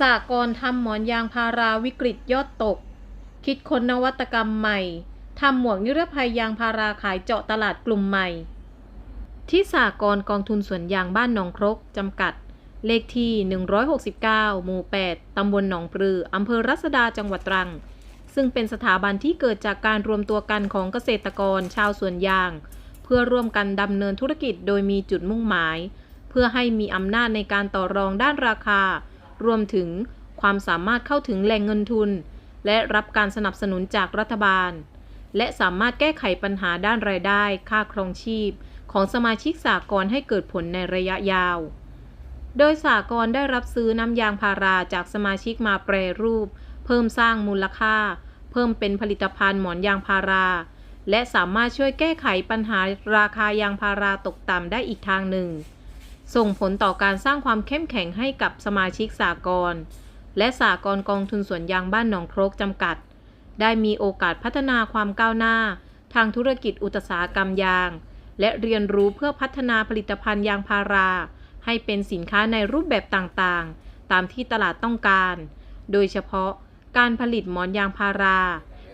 สากรทำหมอนยางพาราวิกฤตยอดตก คิดค้นนวัตกรรมใหม่ทำหมวกนิรภัยยางพาราขายเจาะตลาดกลุ่มใหม่ ที่สากรกองทุนสวนยางบ้านหนองครกจำกัด เลขที่ 169 หมู่ 8 ตำบลหนองปลือ อำเภอรัศดาจังหวัดตรัง ซึ่งเป็นสถาบันที่เกิดจากการรวมตัวกันของเกษตรกรชาวสวนยาง เพื่อร่วมกันดำเนินธุรกิจโดยมีจุดมุ่งหมาย เพื่อให้มีอำนาจในการต่อรองด้านราคา รวมถึงความสามารถเข้าถึงแหล่งเงินทุน และรับการสนับสนุนจากรัฐบาล และสามารถแก้ไขปัญหาด้านรายได้ ค่าครองชีพ ของสมาชิกสากลให้เกิดผลในระยะยาว โดยสากลได้รับซื้อน้ำยางพาราจากสมาชิกมาแปรรูป เพิ่มสร้างมูลค่า เพิ่มเป็นผลิตภัณฑ์หมอนยางพารา และสามารถช่วยแก้ไขปัญหาราคายางพาราตกต่ำได้อีกทางหนึ่ง ส่งผลต่อการสร้างความเข้มแข็งให้กับสมาชิกสากลและสากลกองทุนสวนยางบ้านหนองโครกจำกัด ได้มีโอกาสพัฒนาความก้าวหน้า ทางธุรกิจอุตสาหกรรมยาง และเรียนรู้เพื่อพัฒนาผลิตภัณฑ์ยางพารา ให้เป็นสินค้าในรูปแบบต่างๆ ตามที่ตลาดต้องการ โดยเฉพาะการผลิตหมอนยางพารา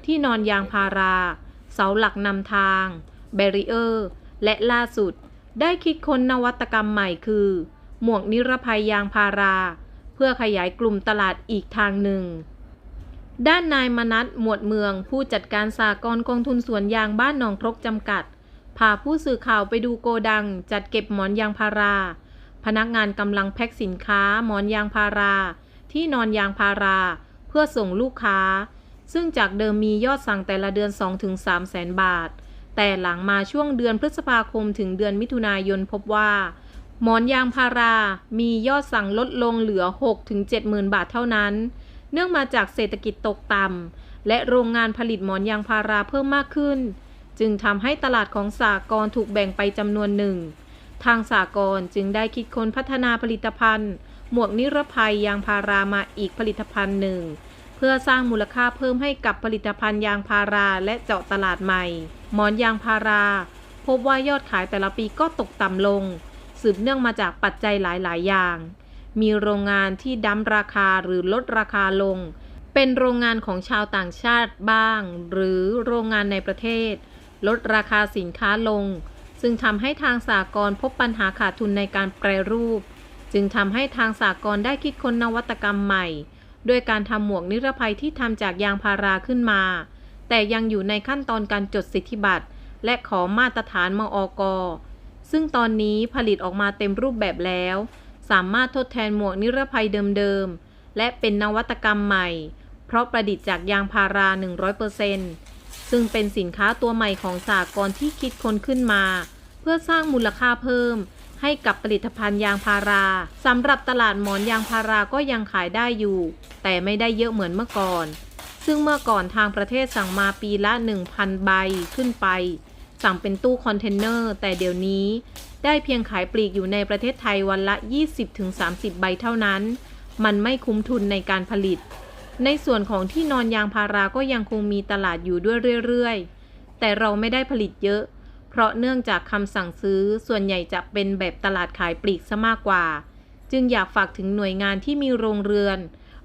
ที่นอนยางพารา เสาหลักนำทาง แบรีเออร์ และล่าสุด ได้คิดค้นนวัตกรรมใหม่คือ หมวกนิรภัยยางพารา เพื่อขยายกลุ่มตลาดอีกทางหนึ่ง ด้านนายมนัทหมวดเมือง ผู้จัดการสากลกองทุนสวนยางบ้านหนองครกจำกัด พาผู้สื่อข่าวไปดูโกดัง จัดเก็บหมอนยางพารา พนักงานกำลังแพ็คสินค้าหมอนยางพารา ที่นอนยางพารา เพื่อส่งลูกค้า ซึ่งจากเดิมมียอดสั่งแต่ละเดือน 2-3แสนบาท แต่หลังมาช่วงเดือนพฤษภาคมถึงเดือนมิถุนายนพบว่า หมอนยางพารา มียอดสั่งลดลงเหลือ 6-7หมื่นบาทเท่านั้น เนื่องมาจากเศรษฐกิจตกต่ำและโรงงานผลิตหมอนยางพาราเพิ่มมากขึ้น จึงทำให้ตลาดของสากรถูกแบ่งไปจำนวนหนึ่ง ทางสากรจึงได้คิดค้นพัฒนาผลิตภัณฑ์ หมวกนิรภัยยางพารามาอีกผลิตภัณฑ์หนึ่ง เพื่อสร้างมูลค่าเพิ่มให้กับผลิตภัณฑ์ยางพาราและเจาะตลาดใหม่ หมอนยางพารา พบว่ายอดขายแต่ละปีก็ตกต่ำลง สืบเนื่องมาจากปัจจัยหลาย ๆ อย่าง มีโรงงานที่ดั้มราคาหรือลดราคาลง เป็นโรงงานของชาวต่างชาติบ้าง หรือโรงงานในประเทศ ลดราคาสินค้าลง ซึ่งทำให้ทางสากลพบปัญหาขาดทุนในการแปรรูป จึงทำให้ทางสากลได้คิดค้นนวัตกรรมใหม่ ด้วยการทำหมวกนิรภัยที่ทำจากยางพาราขึ้นมา แต่ยังอยู่ในขั้นตอนการจดสิทธิบัตร และขอมาตรฐานมอกซึ่งตอนนี้ผลิตออกมาเต็มรูปแบบแล้ว สามารถทดแทนหมวกนิรภัยเดิมๆ และเป็นนวัตกรรมใหม่ เพราะประดิษฐ์จากยางพารา 100%ซึ่งเป็นสินค้าตัวใหม่ของสากลที่คิดค้นขึ้นมา เพื่อสร้างมูลค่าเพิ่ม ให้กับผลิตภัณฑ์ยางพาราสำหรับตลาดหมอนยางพาราก็ยังขายได้อยู่ แต่ไม่ได้เยอะเหมือนเมื่อก่อน ซึ่งเมื่อก่อนทางประเทศสั่งมาปีละ 1,000 ใบขึ้นไป สั่งเป็นตู้คอนเทนเนอร์ แต่เดี๋ยวนี้ได้เพียงขายปลีกอยู่ในประเทศไทยวันละ 20-30 ใบเท่านั้น มันไม่คุ้มทุนในการผลิต ในส่วนของที่นอนยางพาราก็ยังคงมีตลาดอยู่ด้วยเรื่อยๆ แต่เราไม่ได้ผลิตเยอะ เพราะเนื่องจากคำสั่งซื้อส่วนใหญ่จะเป็นแบบตลาดขายปลีกซะมากกว่า จึงอยากฝากถึงหน่วยงานที่มีโรงเรือน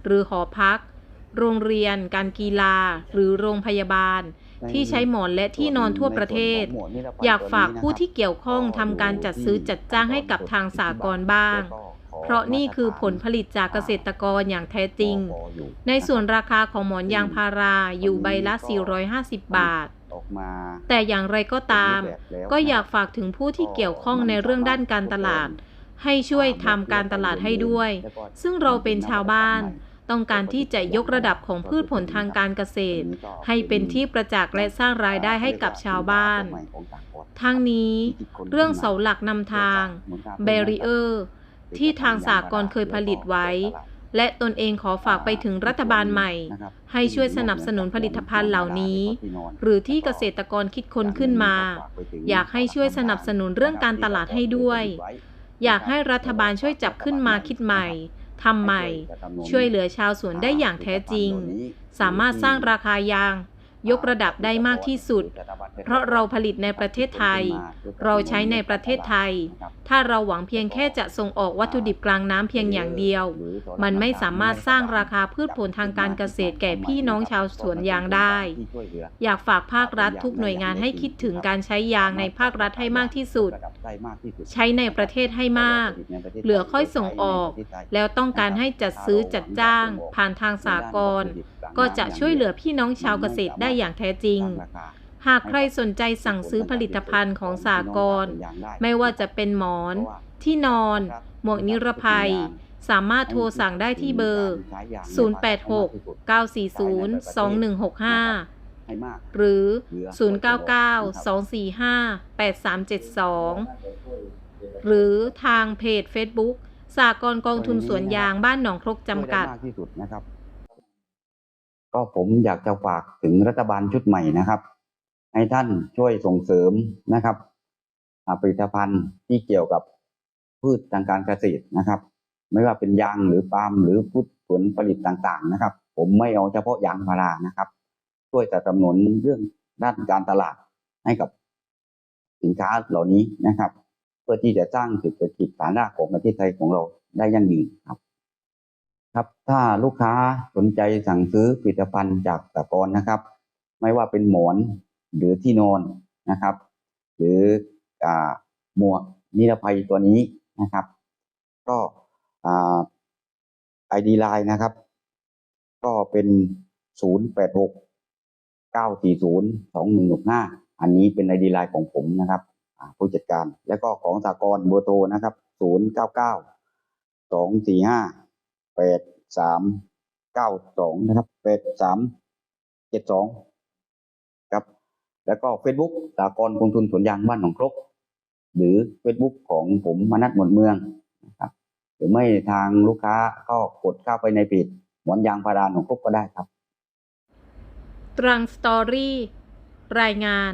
หรือหอพัก โรงเรียน การกีฬา หรือโรงพยาบาล ที่ใช้หมอนและที่นอนทั่วประเทศ อยากฝากผู้ที่เกี่ยวข้องทำการจัดซื้อจัดจ้างให้กับทางสากลบ้าง เพราะนี่คือผลผลิตจากเกษตรกรอย่างแท้จริง ในส่วนราคาของหมอนยางพาราอยู่ใบละ 450 บาทออกมาแต่อย่างไรก็ตาม ก็อยากฝากถึงผู้ที่เกี่ยวข้องในเรื่องด้านการตลาด ให้ช่วยทำการตลาดให้ด้วย ซึ่งเราเป็นชาวบ้าน ต้องการที่จะยกระดับของพืชผลทางการเกษตร ให้เป็นที่ประจักษ์และสร้างรายได้ให้กับชาวบ้าน ทั้งนี้เรื่องเสาหลักนำทางแบรีเออร์ที่ทางสากลเคยผลิตไว้ และตนเองขอฝากไปถึงรัฐบาลใหม่ ให้ช่วยสนับสนุนผลิตภัณฑ์เหล่านี้ หรือที่เกษตรกรคิดค้นขึ้นมา อยากให้ช่วยสนับสนุนเรื่องการตลาดให้ด้วย อยากให้รัฐบาลช่วยจับขึ้นมาคิดใหม่ ทำใหม่ ช่วยเหลือชาวสวนได้อย่างแท้จริง สามารถสร้างราคายาง ยกระดับได้มากที่สุด เพราะเราผลิตในประเทศไทย เราใช้ในประเทศไทย ถ้าเราหวังเพียงแค่จะส่งออกวัตถุดิบกลางน้ำเพียงอย่างเดียว มันไม่สามารถสร้างราคาพืชผลทางการเกษตรแก่พี่น้องชาวสวนยางได้ อยากฝากภาครัฐทุกหน่วยงานให้คิดถึงการใช้ยางในภาครัฐให้มากที่สุด ใช้ในประเทศให้มาก เหลือค่อยส่งออก แล้วต้องการให้จัดซื้อจัดจ้าง ผ่านทางสากลก็จะช่วยเหลือพี่น้องชาวเกษตรได้อย่างแท้จริง หากใครสนใจสั่งซื้อผลิตภัณฑ์ของสากลไม่ว่าจะเป็นหมอน ที่นอน หมวกนิรภัยสามารถโทรสั่งได้ที่เบอร์ 086 940 2165ให้มากหรือ 099 245 8372 หรือทางเพจ Facebook สากลกองทุนสวนยางบ้านหนองครกจำกัดช่วยไมากที่สุดนะครับ ก็ผมอยากจะฝากถึงรัฐบาลชุดใหม่นะครับ ให้ท่านช่วยส่งเสริมนะครับอ่าผลิตภัณฑ์ที่เกี่ยวกับพืชทางการเกษตรนะครับ ไม่ว่าเป็นยางหรือปาล์มหรือพืชผลผลิตต่างๆ นะครับ ผมไม่เอาเฉพาะยางพารานะครับ ช่วยสนับสนุนเรื่องด้านการตลาดให้กับสินค้าเหล่านี้นะครับ เพื่อที่จะสร้างเศรษฐกิจฐานรากของประเทศไทยของเราได้ยั่งยืนครับ ครับ ถ้าลูกค้าสนใจสั่งซื้อผลิตภัณฑ์จากสากลนะครับ ไม่ว่าเป็นหมอนหรือที่นอนนะครับ หรือหมวกนิรภัยตัวนี้นะครับ ก็ไอดีไลน์นะครับ ก็เป็นศู นย์แปดหนย์สองหนึ่งหกห้าอันนี้เป็นไอดีไลน์ของผมนะครับผู้จัดการ แล้วก็ของสากลเบอร์โทรนะครับศูนย์เก้าเก้าสองสี่ห้าแปดสามเก้าสองนะครับแปดสามเจ็ดสองครับ แล้วก็ Facebook สากลกองทุนสวนยางบ้านหนองครก หรือ Facebook ของผมมนัทหมดเมืองนะครับหรือไม่ทางลูกค้าก็กดเข้าไปในเพจหมอนยางพาราหนองครกก็ได้ครับ ตรังสตอรี่ รายงาน